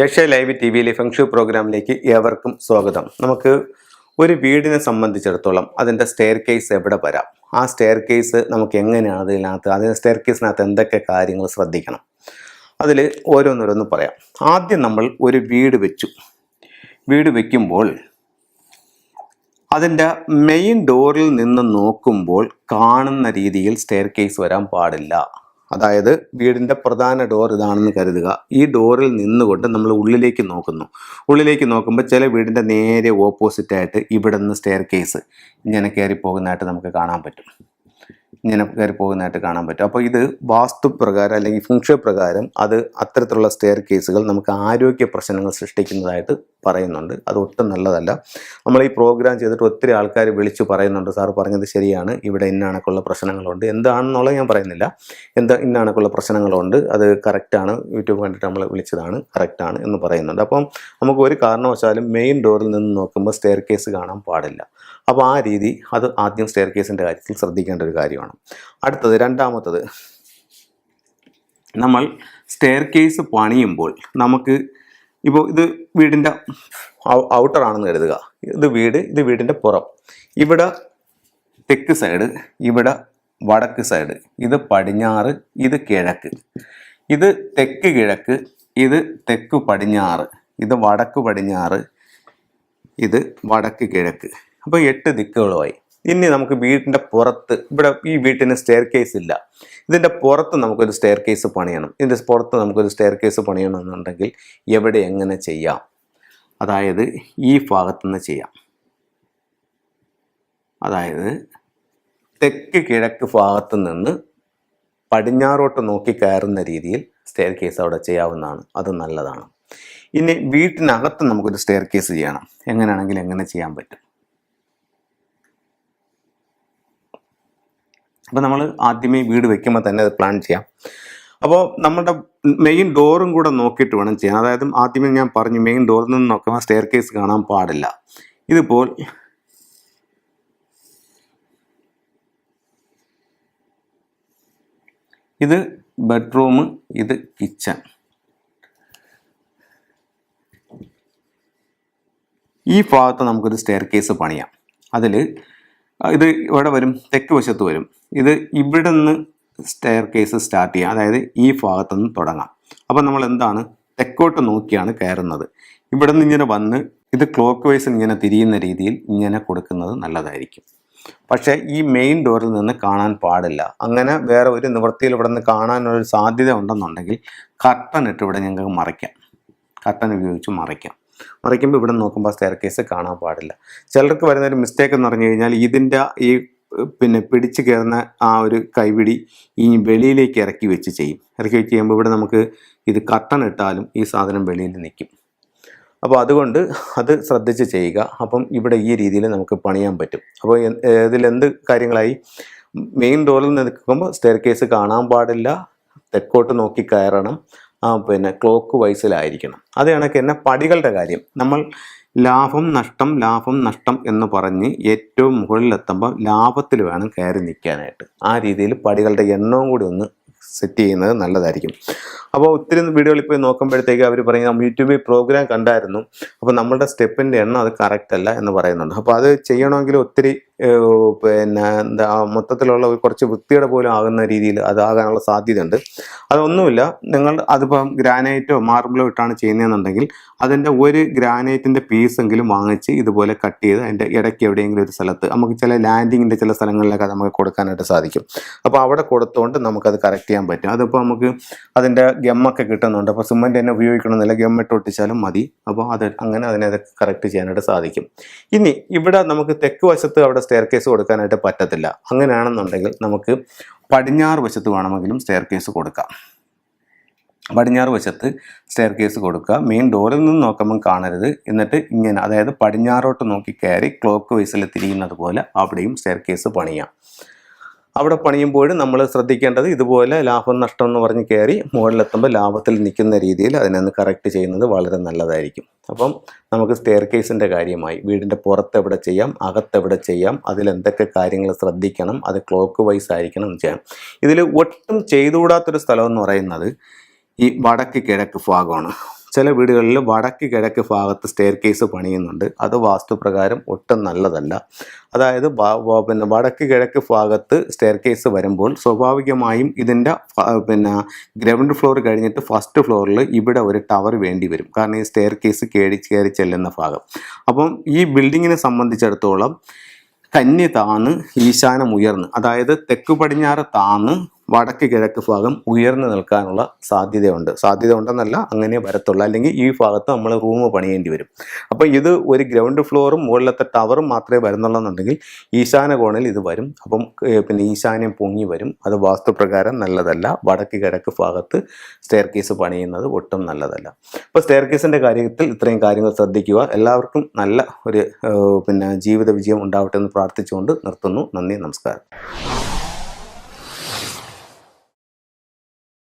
Asia live T വിയിലെ feng shui പ്രോഗ്രാമിലേക്ക് ഏവർക്കും സ്വാഗതം. നമുക്ക് ഒരു വീടിനെ സംബന്ധിച്ചിടത്തോളം അതിന്റെ സ്റ്റെയർ കേസ് എവിടെ വരാം? ആ സ്റ്റെയർ കേസ് നമുക്ക് എങ്ങനെയാണ് അതിനകത്ത് അതിന്റെ സ്റ്റെയർ കേസിനകത്ത് എന്തൊക്കെ കാര്യങ്ങൾ ശ്രദ്ധിക്കണം? അതിൽ ഓരോന്നോരോന്ന് പറയാം. ആദ്യം നമ്മൾ ഒരു വീട് വെച്ചു. വീട് വയ്ക്കുമ്പോൾ അതിന്റെ മെയിൻ ഡോറിൽ നിന്ന് നോക്കുമ്പോൾ കാണുന്ന രീതിയിൽ സ്റ്റെയർ കേസ് വരാൻ പാടില്ല. അതായത് വീടിന്റെ പ്രധാന ഡോർ ഇതാണെന്ന് കരുതുക. ഈ ഡോറിൽ നിന്നുകൊണ്ട് നമ്മൾ ഉള്ളിലേക്ക് നോക്കുന്നു. ഉള്ളിലേക്ക് നോക്കുമ്പോൾ ചില വീടിന്റെ നേരെ ഓപ്പോസിറ്റായിട്ട് ഇവിടെ നിന്ന് സ്റ്റെയർ കേസ് ഇങ്ങനെ കയറി പോകുന്നതായിട്ട് നമുക്ക് കാണാൻ പറ്റും. ഇങ്ങനെ കയറി പോകുന്നതായിട്ട് കാണാൻ പറ്റും. അപ്പോൾ ഇത് വാസ്തു പ്രകാരം അല്ലെങ്കിൽ ഫംഗ്ഷൻ പ്രകാരം അത് അത്തരത്തിലുള്ള സ്റ്റെയർ കേസുകൾ നമുക്ക് ആരോഗ്യ പ്രശ്നങ്ങൾ സൃഷ്ടിക്കുന്നതായിട്ട് പറയുന്നുണ്ട്. അത് ഒട്ടും നല്ലതല്ല. നമ്മൾ ഈ പ്രോഗ്രാം ചെയ്തിട്ട് ഒത്തിരി ആൾക്കാർ വിളിച്ചു പറയുന്നുണ്ട്. സാർ പറഞ്ഞത് ശരിയാണ്. ഇവിടെ ഇന്നണക്കുള്ള പ്രശ്നങ്ങളുണ്ട്. എന്താണെന്നുള്ളത് ഞാൻ പറയുന്നില്ല. എന്താ ഇന്നണക്കുള്ള പ്രശ്നങ്ങളുണ്ട്. അത് കറക്റ്റാണ് യൂട്യൂബ് കണ്ടിട്ട് നമ്മൾ വിളിച്ചതാണ്. കറക്റ്റാണ് എന്ന് പറയുന്നുണ്ട്. അപ്പം നമുക്ക് ഒരു കാരണവശാലും മെയിൻ ഡോറിൽ നിന്ന് നോക്കുമ്പോൾ സ്റ്റെയർ കേസ് കാണാൻ പാടില്ല. അപ്പോൾ ആ രീതി അത് ആദ്യം സ്റ്റെയർ കേസിന്റെ കാര്യത്തിൽ ശ്രദ്ധിക്കേണ്ട ഒരു കാര്യമാണ്. അടുത്തത് രണ്ടാമത്തത്. നമ്മൾ സ്റ്റെയർ കേസ് പണിയുമ്പോൾ നമുക്ക് ഇപ്പോൾ ഇത് വീടിന്റെ ഔട്ടർ ആണെന്ന് കരുതുക. ഇത് വീട് ഇത് വീടിന്റെ പുറം. ഇവിടെ തെക്ക് സൈഡ് ഇവിടെ വടക്ക് സൈഡ് ഇത് പടിഞ്ഞാറ് ഇത് കിഴക്ക്. ഇത് തെക്ക് കിഴക്ക് ഇത് തെക്ക് പടിഞ്ഞാറ്. ഇത് വടക്ക് പടിഞ്ഞാറ് ഇത് വടക്ക് കിഴക്ക്. അപ്പോൾ എട്ട് ദിക്കുകളുമായി. ഇനി നമുക്ക് വീടിന്റെ പുറത്ത് ഇവിടെ ഈ വീട്ടിന് സ്റ്റെയർ കേസ് ഇല്ല. ഇതിന്റെ പുറത്ത് നമുക്കൊരു സ്റ്റെയർ കേസ് പണിയണം. ഇതിന്റെ പുറത്ത് നമുക്കൊരു സ്റ്റെയർ കേസ് പണിയണമെന്നുണ്ടെങ്കിൽ എവിടെ എങ്ങനെ ചെയ്യാം? അതായത് ഈ ഭാഗത്തുനിന്ന് ചെയ്യാം. അതായത് തെക്ക് കിഴക്ക് ഭാഗത്തു നിന്ന് പടിഞ്ഞാറോട്ട് നോക്കി കയറുന്ന രീതിയിൽ സ്റ്റെയർ കേസ് അവിടെ ചെയ്യാവുന്നതാണ്. അത് നല്ലതാണ്. ഇനി വീട്ടിനകത്ത് നമുക്കൊരു സ്റ്റെയർ കേസ് ചെയ്യണം. എങ്ങനെയാണെങ്കിൽ എങ്ങനെ ചെയ്യാൻ പറ്റും? അപ്പോൾ നമ്മൾ ആദ്യമേ വീട് വെക്കുമ്പോൾ തന്നെ അത് പ്ലാൻ ചെയ്യാം. അപ്പോൾ നമ്മുടെ മെയിൻ ഡോറും കൂടെ നോക്കിയിട്ട് വേണം ചെയ്യാൻ. അതായത് ആദ്യമേ ഞാൻ പറഞ്ഞു മെയിൻ ഡോറിൽ നിന്ന് നോക്കുമ്പോൾ സ്റ്റെയർ കേസ് കാണാൻ പാടില്ല. ഇതിപ്പോൾ ഇത് ബെഡ്റൂം ഇത് കിച്ചൺ ഈ ഭാഗത്ത് നമുക്കൊരു സ്റ്റെയർ കേസ് പണിയാം. അതിൽ ഇത് ഇവിടെ വരും തെക്ക് വശത്ത് വരും. ഇത് ഇവിടെ നിന്ന് സ്റ്റെയർ കേസ് സ്റ്റാർട്ട് ചെയ്യാം. അതായത് ഈ ഭാഗത്തു നിന്ന് തുടങ്ങാം. അപ്പോൾ നമ്മൾ എന്താണ്? തെക്കോട്ട് നോക്കിയാണ് കയറുന്നത്. ഇവിടെ നിന്ന് ഇങ്ങനെ വന്ന് ഇത് ക്ലോക്ക് വൈസ് ഇങ്ങനെ തിരിയുന്ന രീതിയിൽ ഇങ്ങനെ കൊടുക്കുന്നത് നല്ലതായിരിക്കും. പക്ഷേ ഈ മെയിൻ ഡോറിൽ നിന്ന് കാണാൻ പാടില്ല. അങ്ങനെ വേറെ ഒരു നിവൃത്തിയിൽ ഇവിടെ നിന്ന് കാണാനൊരു സാധ്യത ഉണ്ടെന്നുണ്ടെങ്കിൽ കർട്ടൻ ഇട്ട് ഇവിടെ ഞങ്ങൾക്ക് മറയ്ക്കാം കർട്ടൻ ഉപയോഗിച്ച് മറയ്ക്കാം മറിക്കുമ്പോൾ ഇവിടെ നോക്കുമ്പോൾ സ്റ്റെയർ കേസ് കാണാൻ പാടില്ല. ചിലർക്ക് വരുന്ന ഒരു മിസ്റ്റേക്ക് എന്ന് പറഞ്ഞു കഴിഞ്ഞാൽ ഇതിന്റെ ഈ പിന്നെ പിടിച്ച് കയറുന്ന ആ ഒരു കൈപിടി ഈ വെളിയിലേക്ക് ഇറക്കി വെച്ച് ചെയ്യും. ഇറക്കി വെച്ച് ചെയ്യുമ്പോൾ ഇവിടെ നമുക്ക് ഇത് കട്ടൺ ഇട്ടാലും ഈ സാധനം വെളിയിൽ നിൽക്കും. അപ്പോൾ അതുകൊണ്ട് അത് ശ്രദ്ധിച്ച് ചെയ്യുക. അപ്പം ഇവിടെ ഈ രീതിയിൽ നമുക്ക് പണിയാൻ പറ്റും. അപ്പോൾ ഇതിലെന്ത് കാര്യങ്ങളായി? മെയിൻ ഡോറിൽ നിൽക്കുമ്പോൾ സ്റ്റെയർ കേസ് കാണാൻ പാടില്ല. തെക്കോട്ട് നോക്കി കയറണം. പിന്നെ ക്ലോക്ക് വൈസിലായിരിക്കണം അത് കണക്ക് തന്നെ പടികളുടെ കാര്യം. നമ്മൾ ലാഭം നഷ്ടം ലാഭം നഷ്ടം എന്ന് പറഞ്ഞ് ഏറ്റവും മുകളിലെത്തുമ്പോൾ ലാഭത്തിൽ വേണം കയറി നിൽക്കാനായിട്ട്. ആ രീതിയിൽ പടികളുടെ എണ്ണവും കൂടി ഒന്ന് സെറ്റ് ചെയ്യുന്നത് നല്ലതായിരിക്കും. അപ്പോൾ ഒത്തിരി വീഡിയോകളിൽ പോയി നോക്കുമ്പോഴത്തേക്ക് അവർ പറയും നമ്മൾ യൂട്യൂബിൽ പ്രോഗ്രാം കണ്ടായിരുന്നു. അപ്പോൾ നമ്മളുടെ സ്റ്റെപ്പിന്റെ എണ്ണം അത് കറക്റ്റ് അല്ല എന്ന് പറയുന്നുണ്ട്. അപ്പോൾ അത് ചെയ്യണമെങ്കിൽ ഒത്തിരി പിന്നെ എന്താ മൊത്തത്തിലുള്ള കുറച്ച് വൃത്തിയുടെ പോലും ആകുന്ന രീതിയിൽ അതാകാനുള്ള സാധ്യതയുണ്ട്. അതൊന്നുമില്ല. നിങ്ങൾ അതിപ്പം ഗ്രാനൈറ്റോ മാർബിളോ ഇട്ടാണ് ചെയ്യുന്നതെന്നുണ്ടെങ്കിൽ അതിന്റെ ഒരു ഗ്രാനൈറ്റിന്റെ പീസെങ്കിലും വാങ്ങിച്ച് ഇതുപോലെ കട്ട് ചെയ്ത് അതിന്റെ ഇടയ്ക്ക് എവിടെയെങ്കിലും ഒരു സ്ഥലത്ത് നമുക്ക് ചില ലാൻഡിങ്ങിന്റെ ചില സ്ഥലങ്ങളിലൊക്കെ നമുക്ക് കൊടുക്കാനായിട്ട് സാധിക്കും. അപ്പോൾ അവിടെ കൊടുത്തുകൊണ്ട് നമുക്കത് കറക്റ്റ് ചെയ്യാൻ പറ്റും. അതിപ്പോൾ നമുക്ക് അതിന്റെ ഗമ്മൊക്കെ കിട്ടുന്നുണ്ട്. അപ്പോൾ സിമന്റ് തന്നെ ഉപയോഗിക്കണമെന്നില്ല. ഗമ്മിട്ട് ഒട്ടിച്ചാലും മതി. അപ്പോൾ അത് അങ്ങനെ അതിനെ കറക്റ്റ് ചെയ്യാനായിട്ട് സാധിക്കും. ഇനി ഇവിടെ നമുക്ക് തെക്ക് വശത്ത് അവിടെ സ്റ്റെയർ കേസ് കൊടുക്കാനായിട്ട് പറ്റത്തില്ല. അങ്ങനെയാണെന്നുണ്ടെങ്കിൽ നമുക്ക് പടിഞ്ഞാറ് വശത്ത് വേണമെങ്കിലും സ്റ്റെയർ കേസ് കൊടുക്കാം. പടിഞ്ഞാറ് വശത്ത് സ്റ്റെയർ കേസ് കൊടുക്കുക മെയിൻ ഡോറിൽ നിന്ന് നോക്കുമ്പം കാണരുത്. എന്നിട്ട് ഇങ്ങനെ അതായത് പടിഞ്ഞാറോട്ട് നോക്കി കയറി ക്ലോക്ക് വൈസിൽ തിരിയുന്നത് പോലെ അവിടെയും സ്റ്റെയർ കേസ് പണിയാം. അവിടെ പണിയുമ്പോഴും നമ്മൾ ശ്രദ്ധിക്കേണ്ടത് ഇതുപോലെ ലാഭം നഷ്ടം എന്ന് പറഞ്ഞ് കയറി മുകളിലെത്തുമ്പോൾ ലാഭത്തിൽ നിൽക്കുന്ന രീതിയിൽ അതിനൊന്ന് കറക്റ്റ് ചെയ്യുന്നത് വളരെ നല്ലതായിരിക്കും. അപ്പം നമുക്ക് സ്റ്റെയർ കേസിന്റെ കാര്യമായി വീടിന്റെ പുറത്ത് എവിടെ ചെയ്യാം അകത്തെവിടെ ചെയ്യാം അതിലെന്തൊക്കെ കാര്യങ്ങൾ ശ്രദ്ധിക്കണം അത് ക്ലോക്ക് വൈസ് ആയിരിക്കണം ചെയ്യാം. ഇതിൽ ഒട്ടും ചെയ്തുകൂടാത്തൊരു സ്ഥലം എന്ന് പറയുന്നത് ഈ വടക്ക് കിഴക്ക് ഭാഗമാണ്. ചില വീടുകളിൽ വടക്ക് കിഴക്ക് ഭാഗത്ത് സ്റ്റെയർ കേസ് പണിയുന്നുണ്ട്. അത് വാസ്തുപ്രകാരം ഒട്ടും നല്ലതല്ല. അതായത് പിന്നെ വടക്ക് കിഴക്ക് ഭാഗത്ത് സ്റ്റെയർ കേസ് വരുമ്പോൾ സ്വാഭാവികമായും ഇതിന്റെ പിന്നെ ഗ്രൗണ്ട് ഫ്ലോർ കഴിഞ്ഞിട്ട് ഫസ്റ്റ് ഫ്ലോറിൽ ഇവിടെ ഒരു ടവർ വേണ്ടി വരും. കാരണം ഈ സ്റ്റെയർ കേസ് കയറി കയറി ചെല്ലുന്ന ഭാഗം. അപ്പം ഈ ബിൽഡിങ്ങിനെ സംബന്ധിച്ചിടത്തോളം കന്നി താന്ന് ഈശാനം ഉയർന്ന് അതായത് തെക്ക് പടിഞ്ഞാറ് താന്ന് വടക്ക് കിഴക്ക് ഭാഗം ഉയർന്നു നിൽക്കാനുള്ള സാധ്യതയുണ്ട്. സാധ്യത ഉണ്ടെന്നല്ല അങ്ങനെ വരത്തുള്ളൂ. അല്ലെങ്കിൽ ഈ ഭാഗത്ത് നമ്മൾ റൂം പണിയേണ്ടി വരും. അപ്പോൾ ഇത് ഒരു ഗ്രൗണ്ട് ഫ്ലോറും മുകളിലത്തെ ടവറും മാത്രമേ വരുന്നുള്ളെന്നുണ്ടെങ്കിൽ ഈശാന കോണിൽ ഇത് വരും. അപ്പം പിന്നെ ഈശാന്യം പൊങ്ങി വരും. അത് വാസ്തുപ്രകാരം നല്ലതല്ല. വടക്ക് കിഴക്ക് ഭാഗത്ത് സ്റ്റെയർ കേസ് പണിയുന്നത് ഒട്ടും നല്ലതല്ല. അപ്പോൾ സ്റ്റെയർ കേസിന്റെ കാര്യത്തിൽ ഇത്രയും കാര്യങ്ങൾ ശ്രദ്ധിക്കുക. എല്ലാവർക്കും നല്ല ഒരു പിന്നെ ജീവിത വിജയം ഉണ്ടാവട്ടെ എന്ന് പ്രാർത്ഥിച്ചുകൊണ്ട് നിർത്തുന്നു. നന്ദി നമസ്കാരം.